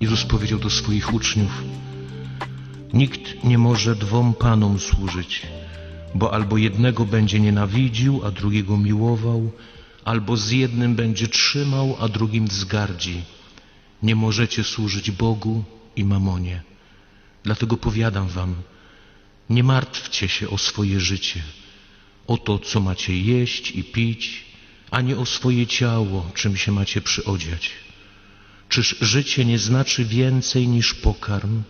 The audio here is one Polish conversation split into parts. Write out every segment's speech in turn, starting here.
Jezus powiedział do swoich uczniów: Nikt nie może dwom panom służyć, bo albo jednego będzie nienawidził, a drugiego miłował, albo z jednym będzie trzymał, a drugim wzgardzi. Nie możecie służyć Bogu i mamonie. Dlatego powiadam wam, nie martwcie się o swoje życie, o to, co macie jeść i pić, ani o swoje ciało, czym się macie przyodziać. Czyż życie nie znaczy więcej niż pokarm,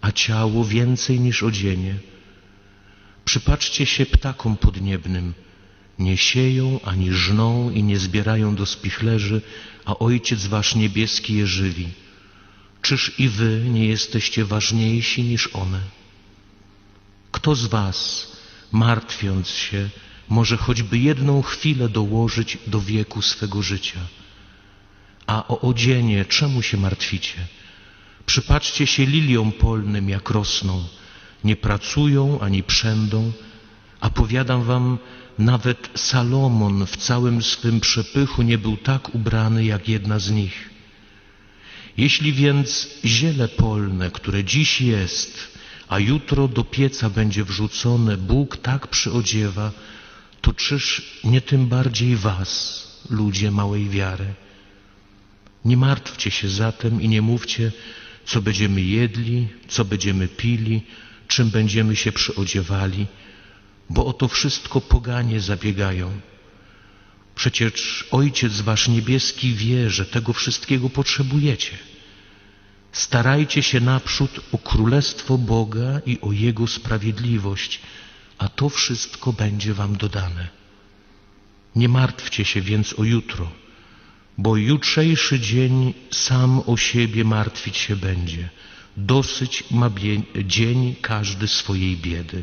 a ciało więcej niż odzienie? Przypatrzcie się ptakom podniebnym. Nie sieją ani żną i nie zbierają do spichlerzy, a Ojciec Wasz niebieski je żywi. Czyż i Wy nie jesteście ważniejsi niż one? Kto z Was, martwiąc się, może choćby jedną chwilę dołożyć do wieku swego życia? A o odzienie czemu się martwicie? Przypatrzcie się liliom polnym, jak rosną. Nie pracują ani przędą, a powiadam wam, nawet Salomon w całym swym przepychu nie był tak ubrany jak jedna z nich. Jeśli więc ziele polne, które dziś jest, a jutro do pieca będzie wrzucone, Bóg tak przyodziewa, to czyż nie tym bardziej was, ludzie małej wiary? Nie martwcie się zatem i nie mówcie, co będziemy jedli, co będziemy pili, czym będziemy się przyodziewali, bo o to wszystko poganie zabiegają. Przecież Ojciec Wasz Niebieski wie, że tego wszystkiego potrzebujecie. Starajcie się naprzód o Królestwo Boga i o Jego sprawiedliwość, a to wszystko będzie Wam dodane. Nie martwcie się więc o jutro, bo jutrzejszy dzień sam o siebie martwić się będzie. Dosyć ma dzień każdy swojej biedy.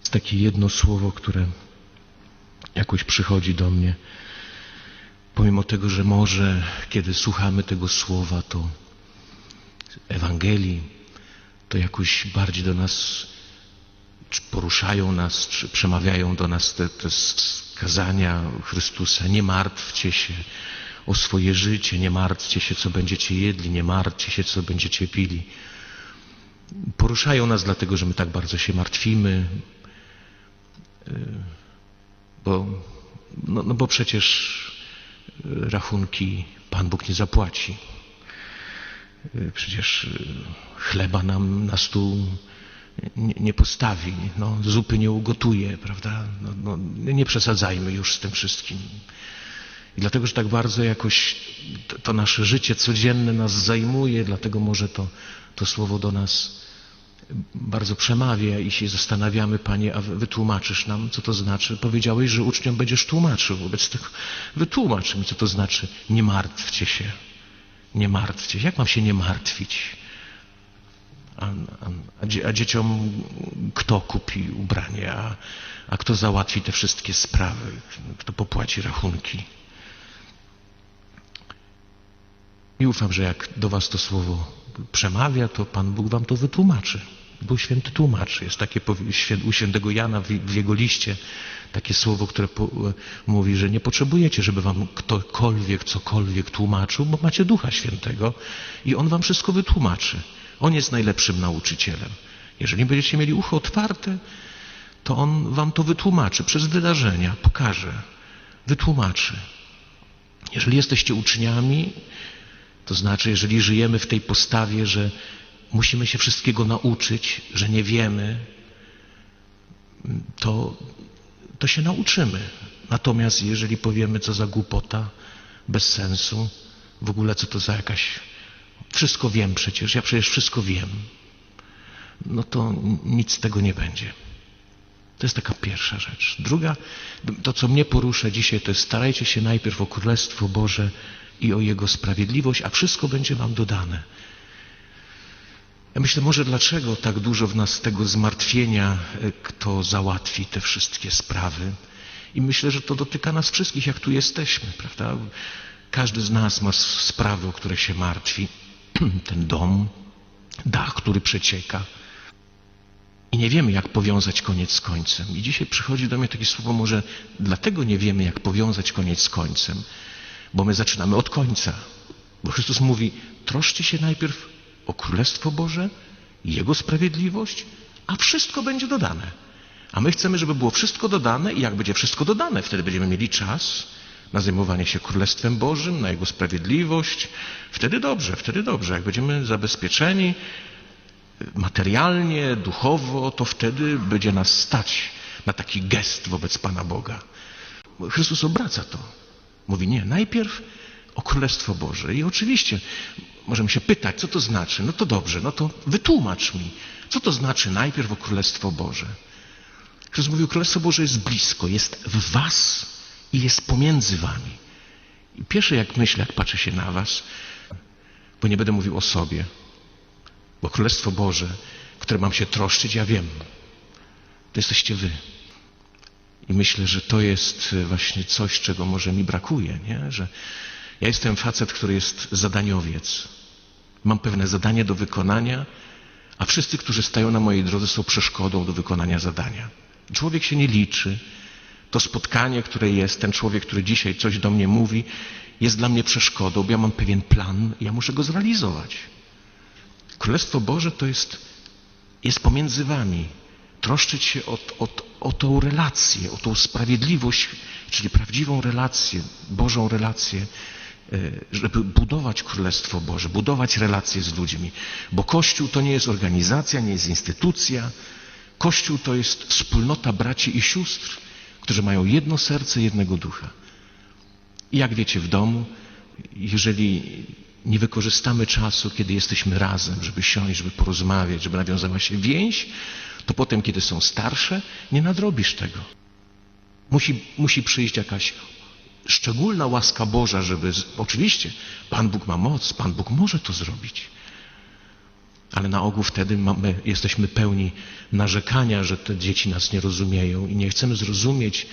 Jest takie jedno słowo, które jakoś przychodzi do mnie. Pomimo tego, że może kiedy słuchamy tego słowa, to Ewangelii, to jakoś bardziej do nas czy poruszają nas, czy przemawiają do nas te, te skazania Chrystusa. Nie martwcie się o swoje życie, nie martwcie się, co będziecie jedli, nie martwcie się, co będziecie pili. Poruszają nas dlatego, że my tak bardzo się martwimy, yy, bo, no, no bo przecież rachunki Pan Bóg nie zapłaci. Yy, Przecież chleba nam na stół nie, nie postawi, no, zupy nie ugotuje, prawda? No, no, nie przesadzajmy już z tym wszystkim. I dlatego, że tak bardzo jakoś to, to nasze życie codzienne nas zajmuje, dlatego może to, to słowo do nas bardzo przemawia i się zastanawiamy, Panie, a wy- wytłumaczysz nam, co to znaczy? Powiedziałeś, że uczniom będziesz tłumaczył, wobec tego wytłumacz mi, co to znaczy. Nie martwcie się. Nie martwcie się. Jak mam się nie martwić? A, a, a, dzie, a dzieciom kto kupi ubranie, a, a kto załatwi te wszystkie sprawy, kto popłaci rachunki. I ufam, że jak do Was to słowo przemawia, to Pan Bóg Wam to wytłumaczy. Był święty tłumaczy. Jest takie u świętego Jana w jego liście takie słowo, które po, mówi, że nie potrzebujecie, żeby Wam ktokolwiek, cokolwiek tłumaczył, bo macie Ducha Świętego i On Wam wszystko wytłumaczy. On jest najlepszym nauczycielem. Jeżeli będziecie mieli ucho otwarte, to On Wam to wytłumaczy przez wydarzenia, pokaże, wytłumaczy. Jeżeli jesteście uczniami, to znaczy, jeżeli żyjemy w tej postawie, że musimy się wszystkiego nauczyć, że nie wiemy, to, to się nauczymy. Natomiast jeżeli powiemy, co za głupota, bez sensu, w ogóle co to za jakaś. Wszystko wiem przecież, ja przecież wszystko wiem, no to nic z tego nie będzie. To jest taka pierwsza rzecz. Druga, to co mnie porusza dzisiaj, to jest starajcie się najpierw o Królestwo Boże i o Jego sprawiedliwość, a wszystko będzie Wam dodane. Ja myślę, może dlaczego tak dużo w nas tego zmartwienia, e, kto załatwi te wszystkie sprawy. I myślę, że to dotyka nas wszystkich, jak tu jesteśmy, prawda? Każdy z nas ma sprawy, o które się martwi. Ten dom, dach, który przecieka. I nie wiemy, jak powiązać koniec z końcem. I dzisiaj przychodzi do mnie takie słowo, może dlatego nie wiemy, jak powiązać koniec z końcem, bo my zaczynamy od końca. Bo Chrystus mówi, troszcie się najpierw o Królestwo Boże, Jego sprawiedliwość, a wszystko będzie dodane. A my chcemy, żeby było wszystko dodane i jak będzie wszystko dodane, wtedy będziemy mieli czas na zajmowanie się Królestwem Bożym, na Jego sprawiedliwość. Wtedy dobrze, wtedy dobrze. Jak będziemy zabezpieczeni materialnie, duchowo, to wtedy będzie nas stać na taki gest wobec Pana Boga. Chrystus obraca to. Mówi, nie, najpierw o Królestwo Boże. I oczywiście możemy się pytać, co to znaczy. No to dobrze, no to wytłumacz mi, co to znaczy najpierw o Królestwo Boże. Chrystus mówił, Królestwo Boże jest blisko, jest w was i jest pomiędzy wami. I pierwsze jak myślę, jak patrzę się na was, bo nie będę mówił o sobie, bo Królestwo Boże, które mam się troszczyć, ja wiem, to jesteście wy. I myślę, że to jest właśnie coś, czego może mi brakuje, nie? że ja jestem facet, który jest zadaniowiec. Mam pewne zadanie do wykonania, a wszyscy, którzy stają na mojej drodze, są przeszkodą do wykonania zadania. Człowiek się nie liczy. To spotkanie, które jest, ten człowiek, który dzisiaj coś do mnie mówi, jest dla mnie przeszkodą, bo ja mam pewien plan ja muszę go zrealizować. Królestwo Boże to jest, jest pomiędzy wami. Troszczyć się o, o, o tą relację, o tą sprawiedliwość, czyli prawdziwą relację, Bożą relację, e, żeby budować Królestwo Boże, budować relacje z ludźmi. Bo Kościół to nie jest organizacja, nie jest instytucja. Kościół to jest wspólnota braci i sióstr, którzy mają jedno serce, jednego ducha. I jak wiecie w domu, jeżeli nie wykorzystamy czasu, kiedy jesteśmy razem, żeby siąść, żeby porozmawiać, żeby nawiązała się więź, to potem, kiedy są starsze, nie nadrobisz tego. Musi, musi przyjść jakaś szczególna łaska Boża, żeby. Oczywiście, Pan Bóg ma moc, Pan Bóg może to zrobić. Ale na ogół wtedy mamy, jesteśmy pełni narzekania, że te dzieci nas nie rozumieją i nie chcemy zrozumieć,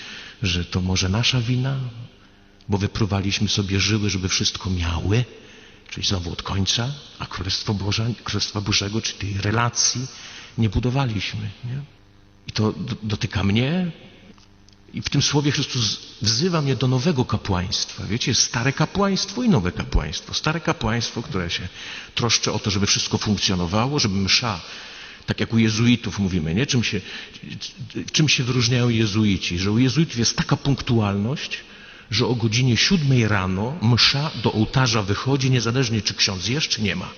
że to może nasza wina, bo wypruwaliśmy sobie żyły, żeby wszystko miały, czyli znowu od końca, a Królestwo Boże, Królestwa Bożego, czy tej relacji nie budowaliśmy. Nie? I to do- dotyka mnie. I w tym słowie Chrystus wzywa mnie do nowego kapłaństwa. Wiecie, jest stare kapłaństwo i nowe kapłaństwo. Stare kapłaństwo, które się troszczy o to, żeby wszystko funkcjonowało, żeby msza, tak jak u jezuitów mówimy, nie? Czym, się, czym się wyróżniają jezuici? Że u jezuitów jest taka punktualność, że o godzinie siódmej rano msza do ołtarza wychodzi, niezależnie czy ksiądz jest, czy nie ma.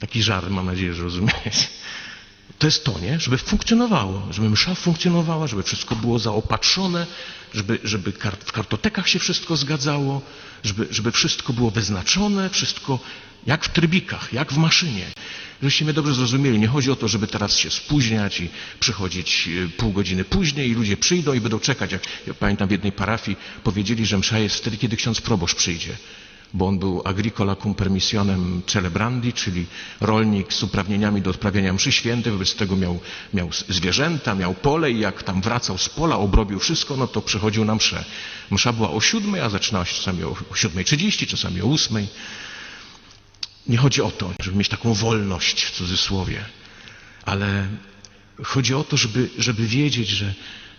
Taki żart, mam nadzieję, że rozumiecie. To jest to, nie? Żeby funkcjonowało, żeby msza funkcjonowała, żeby wszystko było zaopatrzone, żeby, żeby kar w kartotekach się wszystko zgadzało, żeby, żeby wszystko było wyznaczone, wszystko jak w trybikach, jak w maszynie. Żebyście mnie dobrze zrozumieli, nie chodzi o to, żeby teraz się spóźniać i przychodzić e, pół godziny później i ludzie przyjdą i będą czekać. Jak ja pamiętam w jednej parafii powiedzieli, że msza jest wtedy, kiedy ksiądz proboszcz przyjdzie bo on był agricola cum permissionem celebrandi, czyli rolnik z uprawnieniami do odprawiania mszy świętej, wobec tego miał, miał zwierzęta, miał pole i jak tam wracał z pola, obrobił wszystko, no to przychodził na mszę. Msza była o siódmej, a zaczynała się czasami o siódmej trzydzieści, czasami o ósmej. Nie chodzi o to, żeby mieć taką wolność w cudzysłowie, ale chodzi o to, żeby, żeby wiedzieć, że,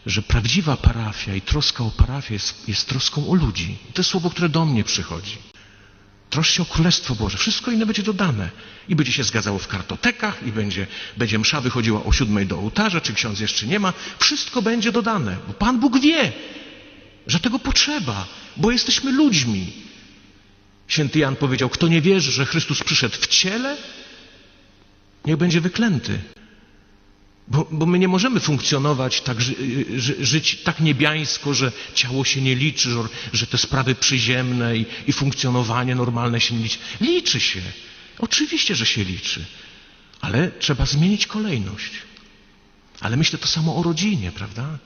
że prawdziwa parafia i troska o parafię jest, jest troską o ludzi. To jest słowo, które do mnie przychodzi. Troszcz się o Królestwo Boże. Wszystko inne będzie dodane. I będzie się zgadzało w kartotekach, i będzie, będzie msza wychodziła o siódmej do ołtarza, czy ksiądz jeszcze nie ma. Wszystko będzie dodane, bo Pan Bóg wie, że tego potrzeba, bo jesteśmy ludźmi. Święty Jan powiedział, kto nie wierzy, że Chrystus przyszedł w ciele, niech będzie wyklęty. Bo, bo my nie możemy funkcjonować tak, ży, ży, żyć tak niebiańsko, że ciało się nie liczy, że, że te sprawy przyziemne i, i funkcjonowanie normalne się nie liczy. Liczy się. Oczywiście, że się liczy. Ale trzeba zmienić kolejność. Ale myślę to samo o rodzinie, prawda?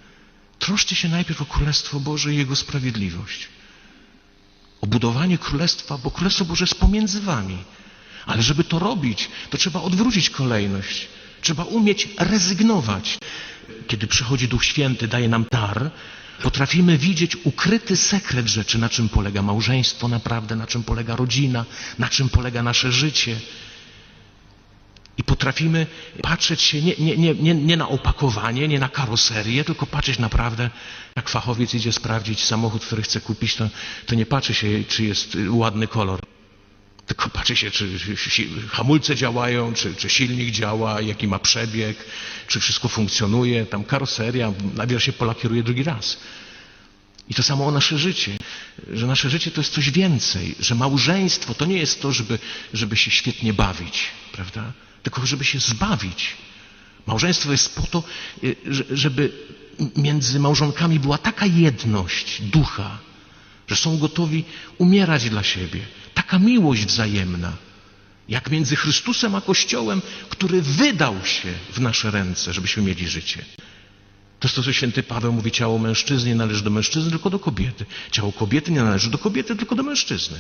Troszcie się najpierw o Królestwo Boże i Jego sprawiedliwość. O budowanie Królestwa, bo Królestwo Boże jest pomiędzy wami. Ale żeby to robić, to trzeba odwrócić kolejność. Trzeba umieć rezygnować. Kiedy przychodzi Duch Święty, daje nam dar, potrafimy widzieć ukryty sekret rzeczy, na czym polega małżeństwo naprawdę, na czym polega rodzina, na czym polega nasze życie. I potrafimy patrzeć się nie, nie, nie, nie, na opakowanie, nie na karoserię, tylko patrzeć naprawdę, jak fachowiec idzie sprawdzić samochód, który chce kupić, to, to nie patrzy się, czy jest ładny kolor. Patrzy się, czy hamulce działają, czy, czy silnik działa, jaki ma przebieg, czy wszystko funkcjonuje, tam karoseria, najpierw się pola kieruje drugi raz. I to samo o nasze życie, że nasze życie to jest coś więcej, że małżeństwo to nie jest to, żeby, żeby się świetnie bawić, prawda? Tylko żeby się zbawić. Małżeństwo jest po to, y, że- żeby między małżonkami była taka jedność ducha, że są gotowi umierać dla siebie. Taka miłość wzajemna, jak między Chrystusem a Kościołem, który wydał się w nasze ręce, żebyśmy mieli życie. To jest to, co święty Paweł mówi, ciało mężczyzny nie należy do mężczyzny, tylko do kobiety. Ciało kobiety nie należy do kobiety, tylko do mężczyzny.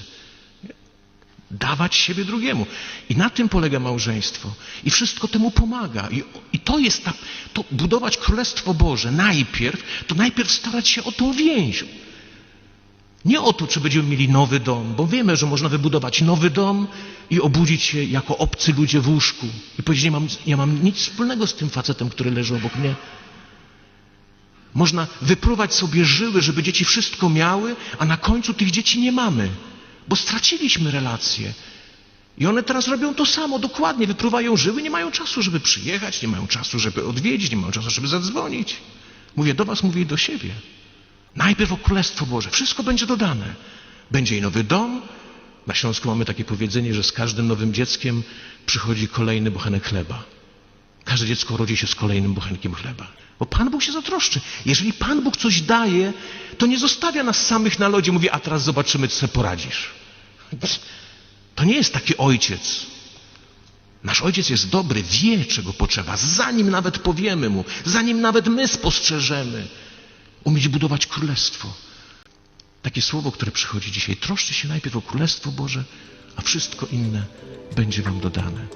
Dawać siebie drugiemu. I na tym polega małżeństwo. I wszystko temu pomaga. I, i to jest ta, to budować Królestwo Boże najpierw, to najpierw starać się o tą więź. Nie o to, czy będziemy mieli nowy dom, bo wiemy, że można wybudować nowy dom i obudzić się jako obcy ludzie w łóżku i powiedzieć, nie mam, nie mam nic wspólnego z tym facetem, który leży obok mnie. Można wypruwać sobie żyły, żeby dzieci wszystko miały, a na końcu tych dzieci nie mamy, bo straciliśmy relacje. I one teraz robią to samo, dokładnie, wypruwają żyły, nie mają czasu, żeby przyjechać, nie mają czasu, żeby odwiedzić, nie mają czasu, żeby zadzwonić. Mówię do was, mówię do siebie. Najpierw o Królestwo Boże, wszystko będzie dodane. Będzie i nowy dom. Na Śląsku mamy takie powiedzenie, że z każdym nowym dzieckiem przychodzi kolejny bochenek chleba. Każde dziecko rodzi się z kolejnym bochenkiem chleba. Bo Pan Bóg się zatroszczy. Jeżeli Pan Bóg coś daje, to nie zostawia nas samych na lodzie. Mówi, a teraz zobaczymy, co sobie poradzisz. To nie jest taki ojciec. Nasz ojciec jest dobry, wie, czego potrzeba, zanim nawet powiemy mu, zanim nawet my spostrzeżemy. Umieć budować królestwo. Takie słowo, które przychodzi dzisiaj. Troszcie się najpierw o Królestwo Boże, a wszystko inne będzie wam dodane.